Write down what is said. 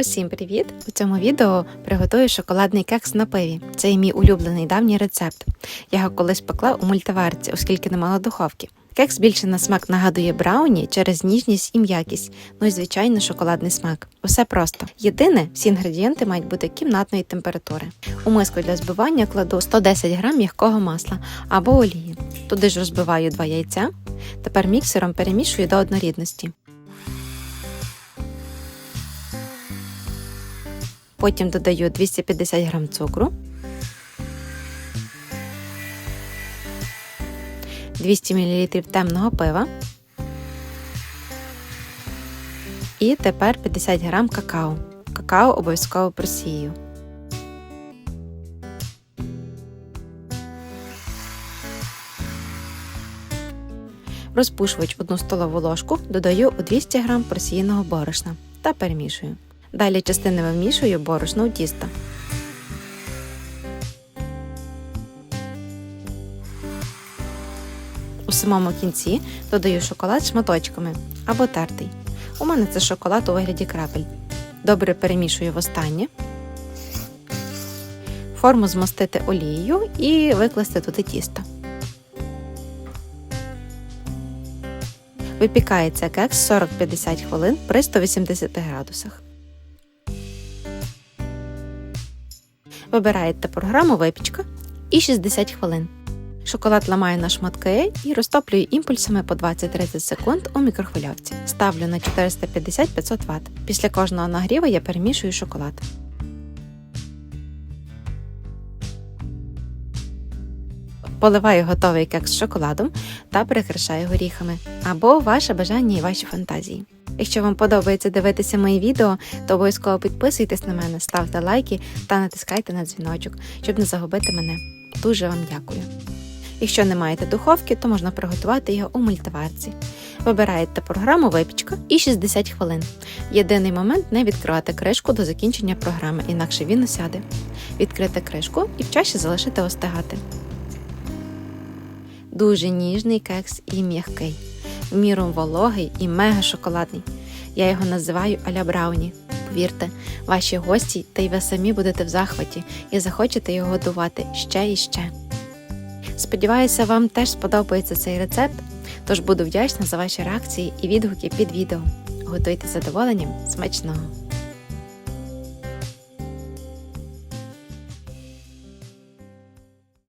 Усім привіт! У цьому відео приготую шоколадний кекс на пиві. Це мій улюблений давній рецепт. Я його колись пекла у мультиварці, оскільки не мала духовки. Кекс більше на смак нагадує брауні через ніжність і м'якість, ну і звичайно шоколадний смак. Усе просто. Єдине, всі інгредієнти мають бути кімнатної температури. У миску для збивання кладу 110 г м'якого масла або олії. Туди ж розбиваю два яйця. Тепер міксером перемішую до однорідності. Потім додаю 250 г цукру, 200 мл темного пива. І тепер 50 г какао. Какао обов'язково просію. Розпушувач одну столову ложку додаю у 200 г просіяного борошна та перемішую. Далі частинами вмішую борошно у тісто. У самому кінці додаю шоколад шматочками або тертий. У мене це шоколад у вигляді крапель. Добре перемішую востаннє. Форму змастити олією і викласти туди тісто. Випікається кекс 40-50 хвилин при 180 градусах. Вибираєте програму випічка і 60 хвилин. Шоколад ламаю на шматки і розтоплюю імпульсами по 20-30 секунд у мікрохвильовці. Ставлю на 450-500 Вт. Після кожного нагріву я перемішую шоколад. Поливаю готовий кекс шоколадом та прикрашаю горіхами або ваше бажання і ваші фантазії. Якщо вам подобається дивитися мої відео, то обов'язково підписуйтесь на мене, ставте лайки та натискайте на дзвіночок, щоб не загубити мене. Дуже вам дякую. Якщо не маєте духовки, то можна приготувати його у мультиварці. Вибираєте програму випічка і 60 хвилин. Єдиний момент не відкривати кришку до закінчення програми, інакше він осяде. Відкрити кришку і в чаші залишити остигати. Дуже ніжний кекс і м'який, міру вологий і мега шоколадний. Я його називаю аля брауні. Повірте, ваші гості та й ви самі будете в захваті і захочете його готувати ще і ще. Сподіваюся, вам теж сподобається цей рецепт, тож буду вдячна за ваші реакції і відгуки під відео. Готуйте задоволенням смачного!